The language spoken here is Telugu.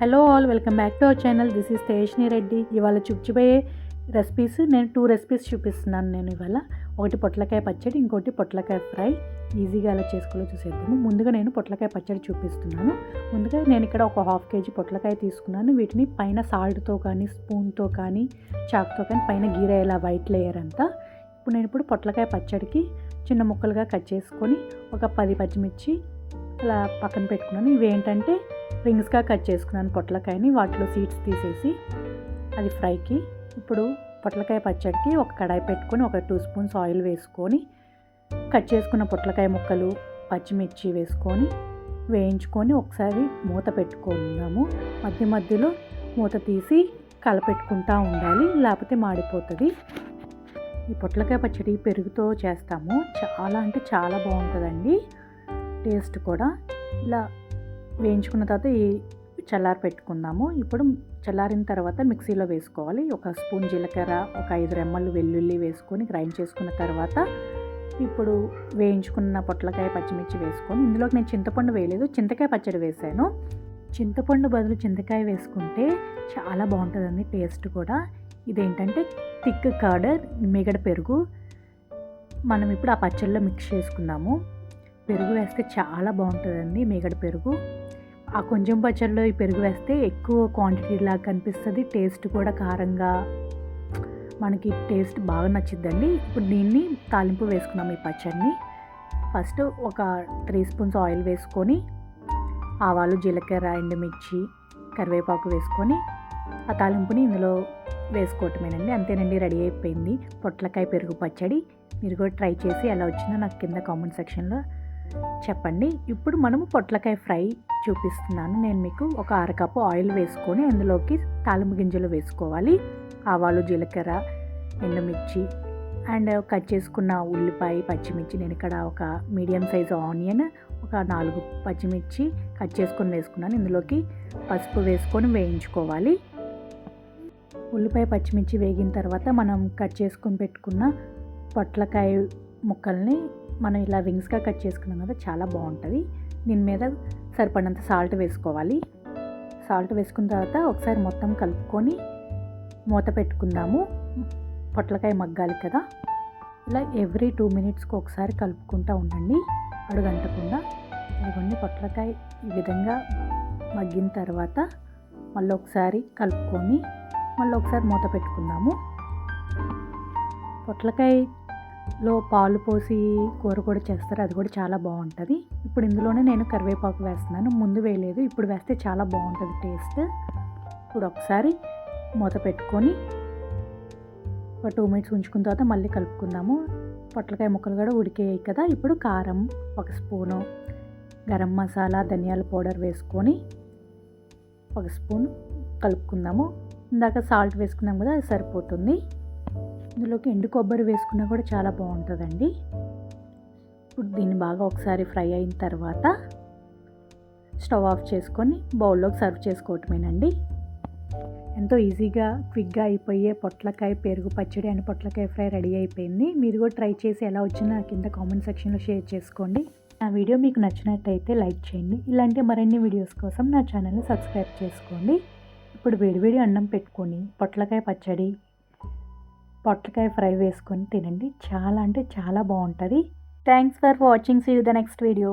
Hello all welcome back to our channel. This is Tejni Reddy. ఇవాళ చూపించబోయే రెసిపీస్ నేను టూ రెసిపీస్ చూపిస్తున్నాను నేను ఇవాళ. ఒకటి పొట్లకాయ పచ్చడి ఇంకోటి పొట్లకాయ ఫ్రై. ఈజీగా ఎలా చేసుకోలో చూసేద్దాము. ముందుగా నేను పొట్లకాయ పచ్చడి చూపిస్తున్నాను. ముందుగా నేను ఇక్కడ ఒక హాఫ్ కేజీ పొట్లకాయ తీసుకున్నాను. వీటిని పైన సాల్ట్తో కానీ స్పూన్తో కానీ చాక్తో కానీ పైన గీరేలా వైట్ లేయర్ అంతా. ఇప్పుడు నేను ఇప్పుడు పొట్లకాయ పచ్చడికి చిన్న ముక్కలుగా కట్ చేసుకొని ఒక పది పచ్చిమిర్చి అలా పక్కన పెట్టుకున్నాను. ఇవి ఏంటంటే రింగ్స్గా కట్ చేసుకున్నాను పొట్లకాయని. వాటిలో సీడ్స్ తీసేసి అది ఫ్రైకి ఇప్పుడు పొట్లకాయ పచ్చడికి ఒక కడాయి పెట్టుకొని ఒక టూ స్పూన్స్ ఆయిల్ వేసుకొని కట్ చేసుకున్న పొట్లకాయ ముక్కలు పచ్చిమిర్చి వేసుకొని వేయించుకొని ఒకసారి మూత పెట్టుకుందాము. మధ్య మధ్యలో మూత తీసి కలపెట్టుకుంటూ ఉండాలి లేకపోతే మాడిపోతుంది. ఈ పొట్లకాయ పచ్చడి పెరుగుతో చేస్తాము. చాలా అంటే చాలా బాగుంటుందండి. టేస్ట్ కూడా ఇలా వేయించుకున్న తర్వాత ఈ చల్లారి పెట్టుకుందాము. ఇప్పుడు చల్లారిన తర్వాత మిక్సీలో వేసుకోవాలి. ఒక స్పూన్ జీలకర్ర ఒక ఐదు రెమ్మలు వెల్లుల్లి వేసుకొని గ్రైండ్ చేసుకున్న తర్వాత ఇప్పుడు వేయించుకున్న పొట్లకాయ పచ్చిమిర్చి వేసుకొని ఇందులోకి నేను చింతపండు వేయలేదు చింతకాయ పచ్చడి వేసాను చింతపండు బదులు చింతకాయ వేసుకుంటే చాలా బాగుంటుందండి టేస్ట్ కూడా. ఇదేంటంటే థిక్ కర్డ్ మిగడ పెరుగు. మనం ఇప్పుడు ఆ పచ్చడిలో మిక్స్ చేసుకుందాము. పెరుగు వేస్తే చాలా బాగుంటుందండి మిగడ పెరుగు. ఆ కొంచెం పచ్చడిలో ఈ పెరుగు వేస్తే ఎక్కువ క్వాంటిటీలా కనిపిస్తుంది. టేస్ట్ కూడా కారంగా మనకి టేస్ట్ బాగా నచ్చిద్దండి. ఇప్పుడు దీన్ని తాలింపు వేసుకున్నాం ఈ పచ్చడిని. ఫస్ట్ ఒక త్రీ స్పూన్స్ ఆయిల్ వేసుకొని ఆవాలు జీలకర్ర ఎండుమిర్చి కరివేపాకు వేసుకొని ఆ తాలింపుని ఇందులో వేసుకోవటమేనండి. అంతేనండి రెడీ అయిపోయింది. పొట్లకాయ పెరుగు పచ్చడి. మీరు కూడా ట్రై చేసి ఎలా వచ్చిందో నాకు కింద కామెంట్ సెక్షన్లో చెప్పండి. ఇప్పుడు మనము పొట్లకాయ ఫ్రై చూపిస్తున్నాను. నేను మీకు ఒక అరకప్పు ఆయిల్ వేసుకొని అందులోకి తాలింపు గింజలు వేసుకోవాలి. ఆవాలు జీలకర్ర ఎండుమిర్చి అండ్ కట్ చేసుకున్న ఉల్లిపాయ పచ్చిమిర్చి. నేను ఇక్కడ ఒక మీడియం సైజు ఆనియన్ ఒక నాలుగు పచ్చిమిర్చి కట్ చేసుకొని వేసుకున్నాను. ఇందులోకి పసుపు వేసుకొని వేయించుకోవాలి. ఉల్లిపాయ పచ్చిమిర్చి వేగిన తర్వాత మనం కట్ చేసుకొని పెట్టుకున్న పొట్లకాయ ముక్కల్ని మనం ఇలా రింగ్స్గా కట్ చేసుకున్నాం కదా చాలా బాగుంటుంది. దీని మీద సరిపడినంత సాల్ట్ వేసుకోవాలి. సాల్ట్ వేసుకున్న తర్వాత ఒకసారి మొత్తం కలుపుకొని మూత పెట్టుకుందాము. పొట్లకాయ మగ్గాలి కదా. ఇలా ఎవ్రీ టూ మినిట్స్కి ఒకసారి కలుపుకుంటూ ఉండండి. అడుగంటకుండా. ఇదిగోండి పొట్లకాయ ఈ విధంగా మగ్గిన తర్వాత మళ్ళీ ఒకసారి కలుపుకొని మళ్ళీ ఒకసారి మూత పెట్టుకుందాము. పొట్లకాయ లో పాలు పోసి కూర కూడా చేస్తారు. అది కూడా చాలా బాగుంటుంది. ఇప్పుడు ఇందులోనే నేను కరివేపాకు వేస్తున్నాను. ముందు వేయలేదు. ఇప్పుడు వేస్తే చాలా బాగుంటుంది టేస్ట్. ఇప్పుడు ఒకసారి మూత పెట్టుకొని ఒక టూ మినిట్స్ ఉంచుకున్న తర్వాత మళ్ళీ కలుపుకుందాము. పొట్లకాయ ముక్కలు కూడా ఉడికేయాయి కదా. ఇప్పుడు కారం ఒక స్పూను గరం మసాలా ధనియాల పౌడర్ వేసుకొని ఒక స్పూన్ కలుపుకుందాము. ఇందాక సాల్ట్ వేసుకున్నాం కదా అది సరిపోతుంది. ఇందులోకి ఎండు కొబ్బరి వేసుకున్నా కూడా చాలా బాగుంటుందండి. ఇప్పుడు దీన్ని బాగా ఒకసారి ఫ్రై అయిన తర్వాత స్టవ్ ఆఫ్ చేసుకొని బౌల్లోకి సర్వ్ చేసుకోవటమేనండి. ఎంతో ఈజీగా క్విక్గా అయిపోయే పొట్లకాయ పెరుగు పచ్చడి అండ్ పొట్లకాయ ఫ్రై రెడీ అయిపోయింది. మీరు కూడా ట్రై చేసి ఎలా వచ్చినా కింద కామెంట్ సెక్షన్లో షేర్ చేసుకోండి. నా వీడియో మీకు నచ్చినట్టయితే లైక్ చేయండి. ఇలాంటి మరిన్ని వీడియోస్ కోసం నా ఛానల్ని సబ్స్క్రైబ్ చేసుకోండి. ఇప్పుడు వేడివేడి అన్నం పెట్టుకొని పొట్లకాయ పచ్చడి పొట్లకాయ ఫ్రై వేసుకొని తినండి. చాలా అంటే చాలా బాగుంటుంది. Thanks for watching see you the next video